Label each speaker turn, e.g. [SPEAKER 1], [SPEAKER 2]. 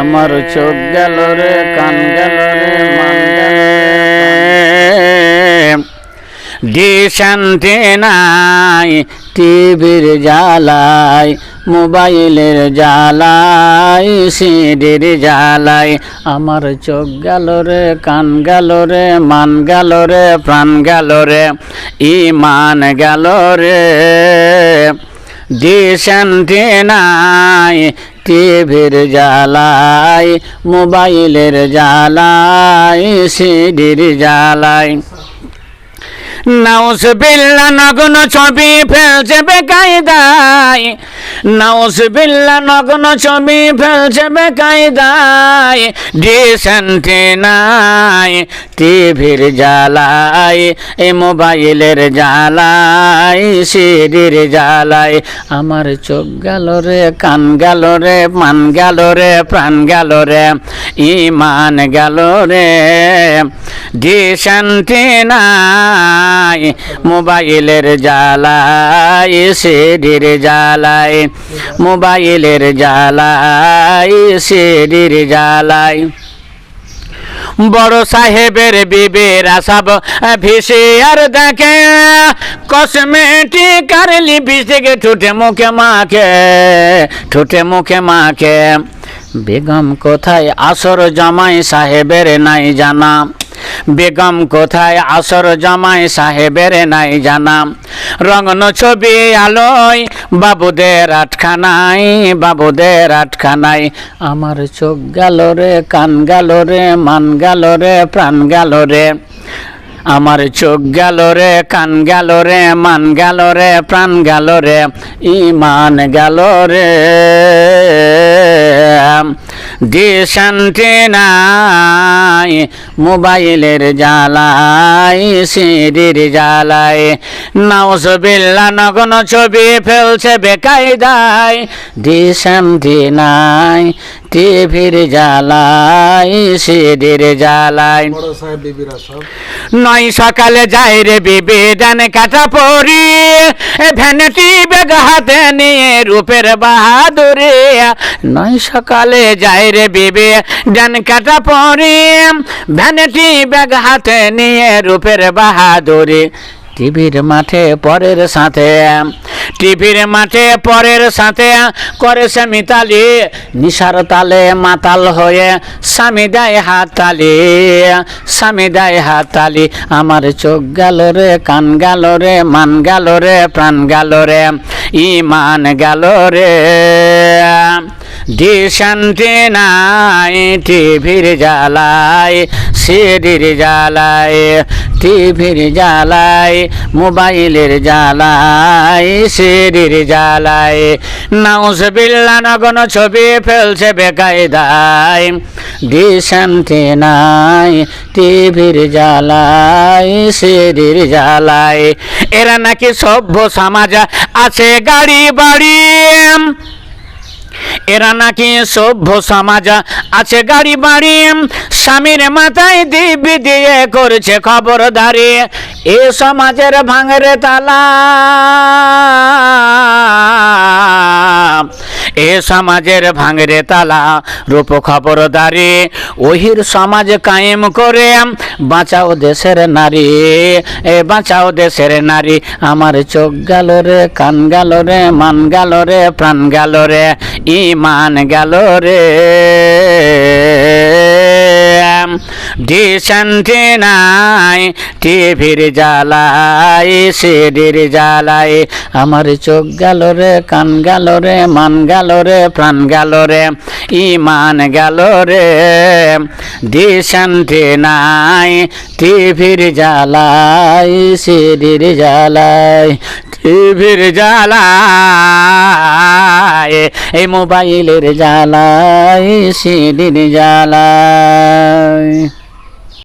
[SPEAKER 1] আমার চোখ গেল রে, কান গেল রে ডিশান্তি নাই টিভির জ্বালাই মোবাইলের জ্বালাই সিডির জ্বালাই আমার চোখ গেল রে, কান গেল রে, মান গেল রে, প্রাণ গেল রে, ইমান গেল রে। দিশান্তি নাই টিভির জ্বালাই মোবাইলের জ্বালাই সিডির জ্বালাই নাউস বিল্লা নগ্ন ছবি ফেলছে বেকায়দায় নাউস বিল্লা নগ্ন ছবি ফেলছে বেকায়দায় ডিসেন্টি নাই টিভির জ্বালাই এই মোবাইলের জ্বালাই সিডির জ্বালাই আমার চোখ গেল রে, কান গেল রে, মান গেল রে, প্রাণ গেল রে, ইমান গেল রে। ডিশান্তি নাই মোবাইলের জ্বালাই সিডির জ্বালাই মোবাইলের জ্বালাই, সিডির জ্বালাই। বড় সাহেবের বিবের আসাব ভিসে আর দেখে। কসমেটিক আর লিপস্টিক ঠুটে মুখে মাখে, ঠুটে মুখে মাখে। বেগম, কোথায় আসর জামাই সাহেবের নাই জানা? বেগম কোথায়? আসর জামাই সাহেবের নাই জানা। রঙন ছবি আলোয় বাবুদের আটখানাই বাবুদের আটখানাই। আমার চোখ গেল রে, কান গেল রে, মান গেল রে, প্রাণ গেল রে। আমার চোখ গেল রে, কান গেল রে, মান গেল রে, প্রাণ গেল রে। ইমান গেল রে। দিশান্তি নাই মোবাইলের জ্বালাই সিঁড়ির জ্বালাই। নাউজবিল্লা নগ্ন ছবি ফেলছে বেকায়দায় দিশান্তি নাই টিভির জ্বালাই সিঁড়ির জ্বালাই নয় সকালে যাই রে বিবি ডান কাটা পরি। ভ্যানিটি বেগ হাতে নিয়ে রূপের বাহাদুরি। নয় সকালে যাই রে বিবি ডান কাটা পরি। ভ্যানিটি বেগ হাতে নিয়ে রূপের বাহাদুরি। টিভির মাঠে পরের সাথে, টিভির মাঠে পরের সাথে করে সে মিতালি নিশার তালে মাতাল হয়ে স্বামী দেয় হাত তালি, স্বামী দেয় হাত তালি, আমার চোখ গেল রে, কান গেল রে, মান গেল রে, প্রাণ গেল রে, ইমান গেল রে। দিশান্তি নাই, টিভির জ্বালাই সিডির জ্বালাই টিভির জ্বালাই মোবাইলের জ্বালাই সিডির জ্বালাই নাউস বিল্লা নগন ছবি ফেলছে বেকায়দায়। দিশান্তি নাই, টিভির জ্বালাই সিডির জ্বালাই এরা নাকি সভ্য সমাজ আছে গাড়ি বাড়ি। এরা নাকি সভ্য সমাজ আছে গাড়ি বাড়ি, স্বামীর মাথায় দিব্যি দিয়ে করছে খবরদারি। এ সমাজের ভাঙরে তালা। এ সমাজের ভাঙরে তালা, রূপ খবরদারি। ওহির সমাজ কায়েম করে, বাঁচাও দেশের নারী। এ বাঁচাও দেশের নারী, আমার চোখ গেল রে, কান গেল রে, মান গেল রে, প্রাণ গেল রে, ইমান গেল রে। ডিশান্তি নাই টিভির জ্বালাই সিডির জ্বালাই আমার চোখ গেল রে, কান গেল রে, মান গেল রে, প্রাণ গেল রে, ইমান গেল রে। দিশান্তি নাই টিভির জ্বালাই সিডির জ্বালাই টিভির জ্বালাই এই মোবাইলের জ্বালাই সিডির জ্বালাই